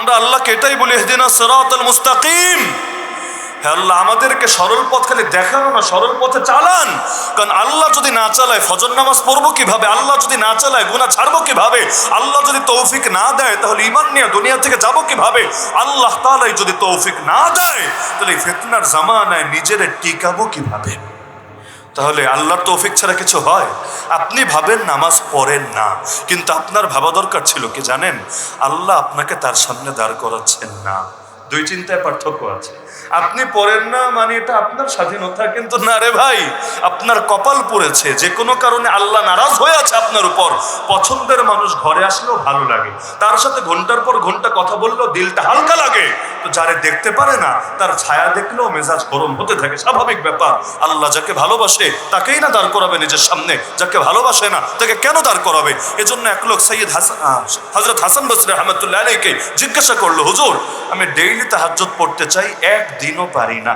আমরা আল্লাহকে এটাই বলি হেদিনা সরাতাল মুস্তাকিম। হে আল্লাহ, আমাদেরকে সরল পথ খালি দেখানো না, সরল পথে চালান। কারণ আল্লাহ যদি না চালায়, ফজর নামাজ পড়ব কীভাবে? আল্লাহ যদি না চালায়, গুনাহ ছাড়বো কীভাবে? আল্লাহ যদি তৌফিক না দেয়, তাহলে ইমান নিয়ে দুনিয়া থেকে যাব কীভাবে? আল্লাহ তালাই যদি তৌফিক না দেয়, তাহলে ফেতনার জামানায় নিজেরে টিকাবো কীভাবে? তাহলে আল্লাহর তৌফিক ছাড়া কিছু হয়? আপনি ভাবেন নামাজ পড়েন না, কিন্তু আপনার ভাবা দরকার ছিল কি জানেন? আল্লাহ আপনাকে তার সামনে দাঁড় করাচ্ছেন না। দুই চিন্তায় পার্থক্য আছে। আপনি পড়েন না মানে এটা আপনার স্বাধীনতা, কিন্তু না রে ভাই, আপনার কপাল পড়েছে। যে কোনো কারণে আল্লাহ নারাজ হয়ে আছে আপনার উপর। পছন্দের মানুষ ঘরে আসলেও ভালো লাগে। তার সাথে ঘণ্টার পর ঘণ্টা কথা বললেও দিলটা হালকা লাগে। তো যারে দেখতে পারে না, তার ছায়া দেখলেও মেজাজ গরম হতে থাকে। স্বাভাবিক ব্যাপার। আল্লাহ যাকে ভালোবাসে, তাকেই না দাঁড় করাবে নিজের সামনে। যাকে ভালোবাসে না, তাকে কেন দাঁড় করাবে? এজন্য এক লোক সৈয়দ হাসান হজরত হাসান বসরে আহমদুল্লাহ আলীকে জিজ্ঞাসা করল, হুজুর, আমি ডেইলি তাহাজ্জুদ পড়তে চাই, একদিনও পারি না।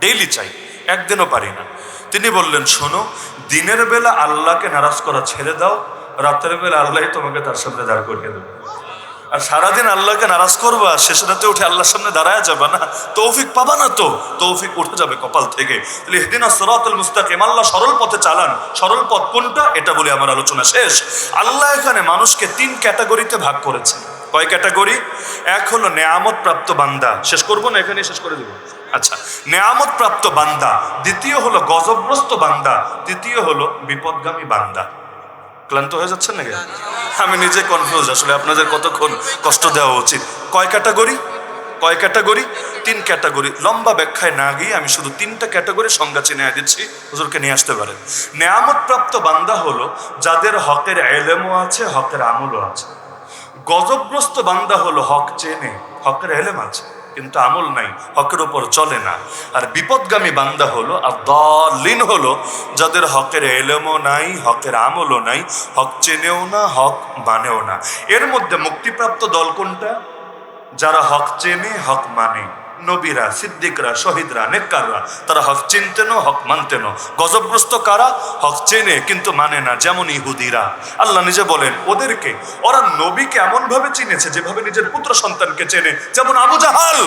ডেইলি চাই, একদিনও পারি না। তিনি বললেন, শোনো, দিনের বেলা আল্লাহকে নারাজ করা ছেড়ে দাও, রাতের বেলা আল্লাহ তোমাকে তার সামনে দাঁড় করিয়ে দেবে। আর সারাদিন আল্লাহকে নারাজ করবা, শেষ রাতে উঠে আল্লাহর সামনে দাঁড়ায় যাবে না। তৌফিক পাবা না তো? তৌফিক উঠে যাবে কপাল থেকে। মুস্তাকিম, আল্লাহ সরল পথে চালান। সরল পথ কোনটা? এটা বলে আমার আলোচনা শেষ। আল্লাহ এখানে মানুষকে তিন ক্যাটাগরিতে ভাগ করেছে। কয় ক্যাটাগরি? এক হলো নেয়ামত প্রাপ্ত বান্দা। শেষ করব না? এখানে শেষ করে দেবো। আচ্ছা নেয়ামত প্রাপ্ত বান্দা। দ্বিতীয় হলো গজবগ্রস্ত বান্দা। তৃতীয় হলো বিপদগামী বান্দা। ক্লান্ত হয়ে যাচ্ছেন নাকি? আমি নিজে কনফিউজ আসলে আপনাদের কতক্ষণ কষ্ট দেওয়া উচিত? কয় ক্যাটাগরি কয় ক্যাটাগরি তিন ক্যাটাগরি লম্বা ব্যাখ্যায় না গিয়ে আমি শুধু তিনটা ক্যাটাগরি সংজ্ঞা চিনে দিচ্ছি, হুজুরকে নিয়ে আসতে পারেন। নেয়ামতপ্রাপ্ত বান্দা হলো যাদের হকের এলেমও আছে, হকের আমলও আছে। গজবগ্রস্ত বান্দা হলো হক চেনে, হকের এলেম আছে। কিন্তু আমল নাই, হকের ওপর চলে না। আর বিপদগামী বান্দা হলো, আর দলিন হলো, যাদের হকের এলেমও নাই, হকের আমলও নাই, হক চেনেও না, হক মানেও না। এর মধ্যে মুক্তিপ্রাপ্ত দল কোনটা? যারা হক চেনে, হক মানে। নবীরা, সিদ্দিকরা, শহীদরা, নেককাররা, তারা হক চিনতেন হক মানতেন গজবগ্রস্ত কারা? হক চেনে, কিন্তু মানে না যেমন ইহুদিরা। আল্লাহ নিজে বলেন, ওদেরকে, ওরা নবীকে এমনভাবে চিনেছে যেভাবে নিজের পুত্র সন্তানকে চেনে। যেমন আবু জাহাল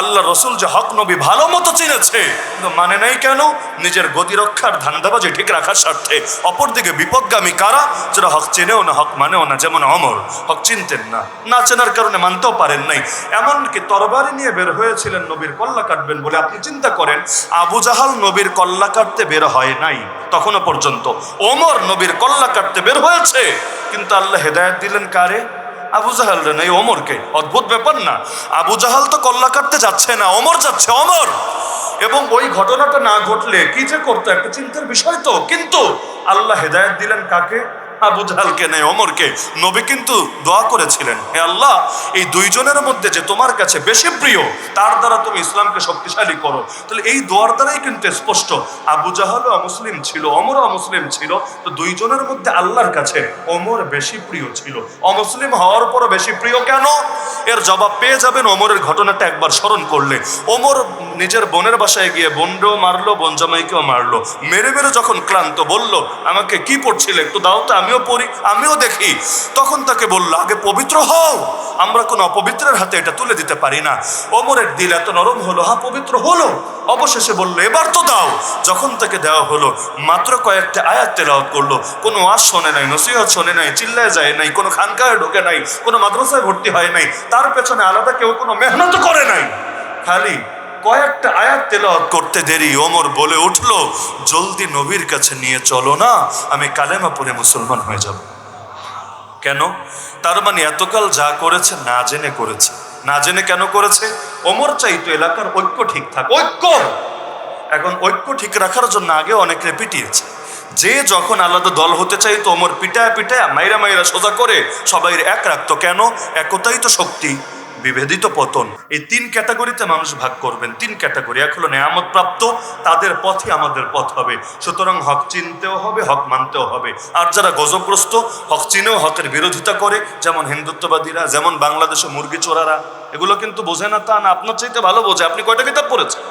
আল্লাহ রসুল যে হক নবী ভালো মতো চিনেছে, কিন্তু মানে নাই কেন? নিজের গতি রক্ষার ধান্দাবাজি ঠিক রাখার স্বার্থে। অপরদিকে বিপদগামী কারা? যারা হক চেনেও না, হক মানেও না, যেমন অমর। হক চিনতেন না না চেনার কারণে মানতেও পারেন নাই। এমনকি তরবারি নিয়ে বের হয়েছিলেন, নবীর কল্লা কাটবেন বলে আপনি চিন্তা করেন, আবু জাহাল নবীর কল্লা কাটতে বের হয় নাই, তখনও পর্যন্ত। ওমর নবীর কল্লা কাটতে বের হয়েছে, কিন্তু আল্লাহ হেদায়ত দিলেন কারে? আবু জাহাল রে, এই অমরকে অদ্ভুত ব্যাপার না। আবু জাহাল তো কল্লা কাটতে যাচ্ছে না অমর যাচ্ছে অমর এবং ওই ঘটনাটা না ঘটলে কি যে করতো, একটা চিন্তার বিষয় তো। কিন্তু আল্লাহ হেদায়ত দিলেন কাকে? আবু জাহালকে নেই অমরকে নবী কিন্তু দোয়া করেছিলেন, হে আল্লাহ, এই দুইজনের মধ্যে যে তোমার কাছে বেশি প্রিয়, তার দ্বারা তুমি ইসলামকে শক্তিশালী করো। তাহলে এই দোয়ার দ্বারাই কিন্তু স্পষ্ট, আবু জাহালও মুসলিম ছিল অমরও অমুসলিম ছিল, তো দুইজনের মধ্যে আল্লাহর কাছে অমর বেশি প্রিয় ছিল। অমুসলিম হওয়ার পরও বেশি প্রিয় কেন? এর জবাব পেয়ে যাবেন ওমরের ঘটনাটা একবার স্মরণ করলে। ওমর নিজের বোনের বাসায় গিয়ে বোনরেও মারলো, বোন জামাইকেও মারলো। মেরে মেরে যখন ক্লান্ত বলল, আমাকে কি পড়ছিলে? একটু দাও তো, আমিও পড়ি, আমিও দেখি। তখন তাকে বলল, আগে পবিত্র হও, আমরা কোনো অপবিত্রের হাতে এটা তুলে দিতে পারি না। ওমরের দিল এত নরম হলো, হা, পবিত্র হলো? অবশেষে বলল, এবার তো দাও। যখন তাকে দেওয়া হলো, মাত্র কয়েকটা আয়াত তেলাওয়াত করল, কোনো ওয়াজ শোনে নাই, নসিহত শোনে নাই, চিল্লায় যায় নাই, কোনো খানকায় ঢোকে নাই, কোনো মাদ্রাসায় ভর্তি হয় নাই, তার পেছনে আলাদা কেউ কোনো মেহনত করে নাই। খালি কয়েকটা আয়াত তেলাওয়াত করতে দেরি। ওমর বলে উঠল জলদি নবীর কাছে নিয়ে চলো না আমি কালেমা পরে মুসলমান হয়ে যাব। কেন? তার মানে এতকাল যা করেছে না জেনে করেছে। না জেনে কেন করেছে? ওমর চাইতো এলাকার ঐক্য ঠিক থাক। ঐক্য! এখন ঐক্য ঠিক রাখার জন্য আগে অনেকে পিটিয়েছে। যে যখন আলাদা দল হতে চাইতো ওমর পিটায় পিটায় মাইরা মাইরা সোজা করে সবাই এক রাখতো। কেন? একতাই তো শক্তি। বিভেদিত পতন। এই তিন ক্যাটাগরিতে মানুষ ভাগ করবেন। তিন ক্যাটাগরি। এক হলো নেয়ামত প্রাপ্ত তাদের পথে আমাদের পথ হবে। সুতরাং হক চিনতেও হবে, হক মানতেও হবে। আর যারা গজবগ্রস্ত, হক চিনেও হকের বিরোধিতা করে, যেমন হিন্দুত্ববাদীরা, যেমন বাংলাদেশে মুরগি চোরারা, এগুলো কিন্তু বোঝে না তা না, আপনার চাইতে ভালো বোঝে। আপনি কয়টা কিতাব পড়েছেন?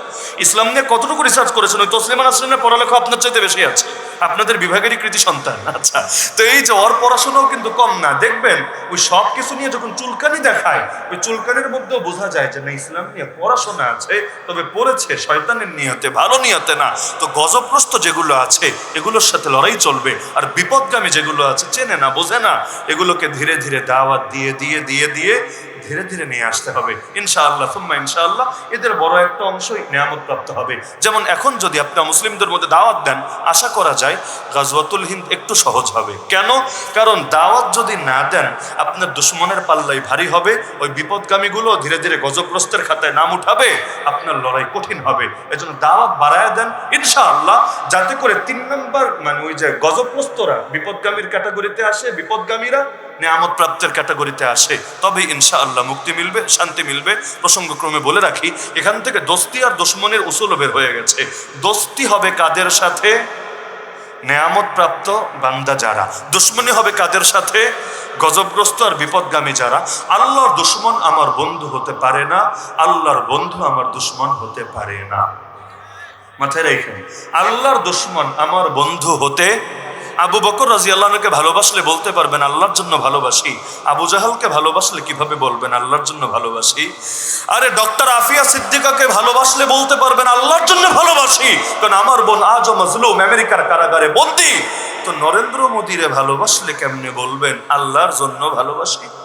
ইসলাম নিয়ে কতটুকু রিসার্চ করেছেন? ওই তসলিমান আসলিমের পড়ালেখা আপনার চাইতে বেশি আছে। আপনাদের বিভাগেরই কৃতি সন্তান। আচ্ছা তো এই যে ওর পড়াশোনাও কিন্তু কম না। দেখবেন, ওই সব কিছু নিয়ে যখন চুলকানি দেখায়, ওই চুলকানির মধ্যেও বোঝা যায় যে না, ইসলাম নিয়ে পড়াশোনা আছে, তবে পড়েছে। শয়তানের নিয়তে, ভালো নিয়তে না। তো গজপ্রস্ত যেগুলো আছে, এগুলোর সাথে লড়াই চলবে। আর বিপদগামী যেগুলো আছে, চেনে না, বোঝে না। এগুলোকে ধীরে ধীরে দাওয়াত দিয়ে দিয়ে দিয়ে দিয়ে ধীরে ধীরে নিয়ে আসতে হবে। ইনশাআল্লাহ, সুম্মা ইনশাআল্লাহ, এদের বড় একটা অংশই নিয়ামত প্রাপ্ত হবে। যেমন এখন যদি আপনার মুসলিমদের মধ্যে দাওয়াত দেন, আশা করা যায় গাজওয়াতুল হিন্দ একটু সহজ হবে। কেন? কারণ দাওয়াত যদি না দেন, আপনার দুশ্মনের পাল্লাই ভারী হবে, ওই বিপদগামীগুলো ধীরে ধীরে গজগ্রস্তের খাতায় নাম উঠাবে, আপনার লড়াই কঠিন হবে। এজন্য দাওয়াত বাড়ায় দেন, ইনশাআল্লাহ, যাতে করে তিন নম্বর মানে ওই যে গজপ্রস্তরা বিপদগামীর ক্যাটাগরিতে আসে, বিপদগামীরা নিয়ামত প্রাপ্তের ক্যাটাগরিতে আসে। তবে ইনশাআল্লাহ মুক্তি মিলবে, শান্তি মিলবে, প্রসঙ্গক্রমে বলে রাখি, এখান থেকে দোস্তি আর দুশ্মনের উসুল বের হয়ে গেছে। দোস্তি হবে কাদের সাথে? নেয়ামত প্রাপ্ত বান্দা যারা। দুশ্মনী হবে কাদের সাথে? গজবগ্রস্ত আর বিপদগামী যারা। আল্লাহর দুশ্মন আমার বন্ধু হতে পারে না, আল্লাহর বন্ধু আমার দুশ্মন হতে পারে না। মাথায় রেখে আল্লাহর দুশ্মন আমার বন্ধু হতে আবু বকর রাজি আল্লাহকে ভালোবাসলে বলতে পারবেন, আল্লাহর জন্য ভালোবাসি। আবু জাহালকে ভালোবাসলে কীভাবে বলবেন, আল্লাহর জন্য ভালোবাসি? আরে, ডক্টর আফিয়া সিদ্দিকাকে ভালোবাসলে বলতে পারবেন, আল্লাহর জন্য ভালোবাসি। কারণ আমার বোন আজও মজলুম, আমেরিকার কারাগারে বন্দি। তো নরেন্দ্র মোদীরে ভালোবাসলে কেমনে বলবেন, আল্লাহর জন্য ভালোবাসি?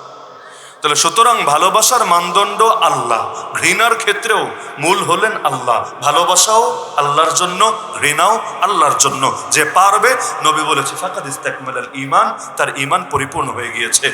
তাহলে সুতরাং ভালোবাসার মানদণ্ড আল্লাহ। ঘৃণার ক্ষেত্রেও মূল হলেন আল্লাহ। ভালোবাসাও আল্লাহর জন্য, ঘৃণাও আল্লাহর জন্য। যে পারবে, নবী বলেছে ফাঁকা ইস্তাকমাল ইমান তার ইমান পরিপূর্ণ হয়ে গিয়েছে।